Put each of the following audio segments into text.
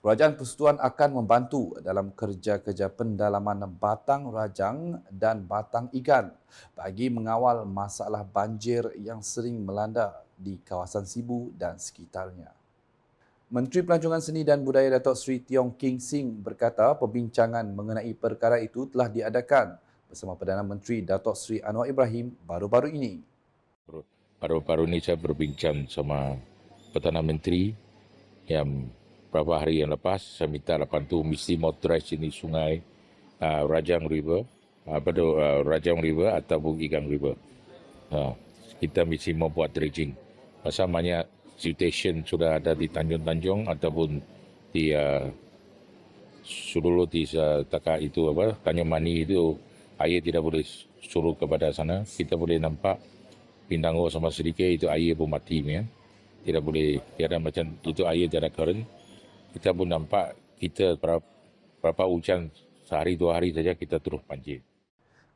Kerajaan Persekutuan akan membantu dalam kerja-kerja pendalaman batang rajang dan batang ikan bagi mengawal masalah banjir yang sering melanda di kawasan Sibu dan sekitarnya. Menteri Pelancongan Seni dan Budaya Datuk Seri Tiong King Sing berkata perbincangan mengenai perkara itu telah diadakan bersama Perdana Menteri Datuk Seri Anwar Ibrahim baru-baru ini. Baru-baru ini saya berbincang sama Perdana Menteri yang beberapa hari yang lepas saya minta lapan tu mesti motorize ini sungai uh, Rajang River apa tu uh, Rajang River ataupun Igang River. Uh, kita mesti membuat dredging. Pasal banyak situation sudah ada di Tanjung-Tanjung ataupun di uh, Sululu di uh, itu apa Tanjung Mani itu air tidak boleh suruh kepada sana. Kita boleh nampak Pindango sama sedikit itu air pun mati ya. Tidak boleh tiada macam itu air tiada current kita pun nampak kita berapa, berapa hujan sehari dua hari saja kita terus banjir.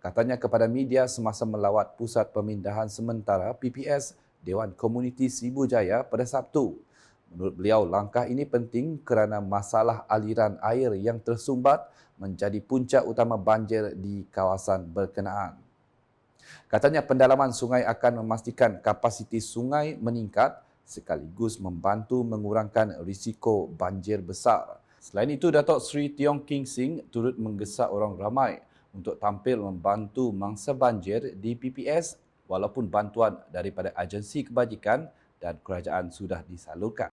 Katanya kepada media semasa melawat Pusat Pemindahan Sementara PPS Dewan Komuniti Sibu Jaya pada Sabtu. Menurut beliau, langkah ini penting kerana masalah aliran air yang tersumbat menjadi puncak utama banjir di kawasan berkenaan. Katanya pendalaman sungai akan memastikan kapasiti sungai meningkat sekaligus membantu mengurangkan risiko banjir besar. Selain itu, Datuk Seri Tiong King Sing turut menggesa orang ramai untuk tampil membantu mangsa banjir di PPS walaupun bantuan daripada agensi kebajikan dan kerajaan sudah disalurkan.